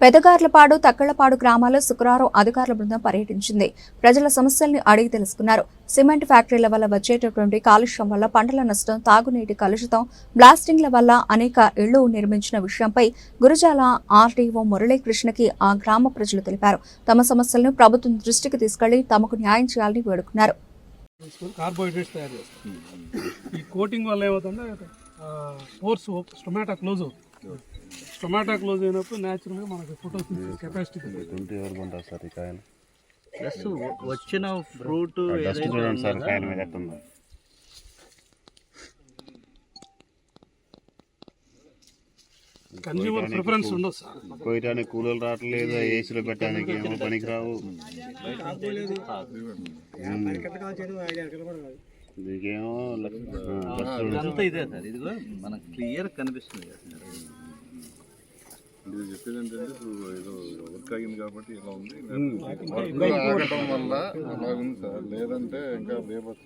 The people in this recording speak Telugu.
పెదగార్లపాడు తక్కళ్ళపాడు గ్రామాల్లో శుక్రవారం అధికారుల బృందం పర్యటించింది. ప్రజల సమస్యల్ని అడిగి తెలుసుకున్నారు. సిమెంట్ ఫ్యాక్టరీల వల్ల వచ్చేటటువంటి కాలుష్యం వల్ల పంటల నష్టం తాగునీటి కలుషితం బ్లాస్టింగ్ల వల్ల అనేక ఇళ్ళు నిర్మించిన విషయంపై గురజాల ఆర్డీఓ మురళీకృష్ణకి ఆ గ్రామ ప్రజలు తెలిపారు. తమ సమస్యలను ప్రభుత్వం దృష్టికి తీసుకెళ్ళి తమకు న్యాయం చేయాలని వేడుకున్నారు. కార్బోహైడ్రేట్స్ తయారు చేస్తారు. ఈ కోటింగ్ వల్ల ఏమవుతుందంటే పోర్స్ స్టొమాటో క్లోజ్ అవుతుంది. స్టొమాటో క్లోజ్ అయినప్పుడు న్యాచురల్గా మనకి ఫోటోసింథసిస్ కెపాసిటీ ట్వంటీ ఎవరు కొంటారు సార్ ఈ కాయలు? ప్లస్ వచ్చిన ఫ్రూట్ డస్ట్ చూడండి సార్ కాయల మీద ఎట్టుందో కన్జ్యూమర్ ప్రిఫరెన్స్ ఉండదు సార్. కోయటానికి కూలీలు రావట్లేదు ఏసీలో పెట్టడానికి ఏమో పనికిరావు. దీనికేమో లక్ష- ఆ, లక్షలు ఇదంతా ఇదే సార్ ఇదిగో మనకు క్లియర్ కనిపిస్తుంది చెప్పేది ఏంటంటే ఇప్పుడు ఏదో వర్క్ అయింది కాబట్టి ఇలా ఉంది. వర్క్ ఆగటం వల్ల అలా ఉంది సార్. లేదంటే ఇంకా లేబర్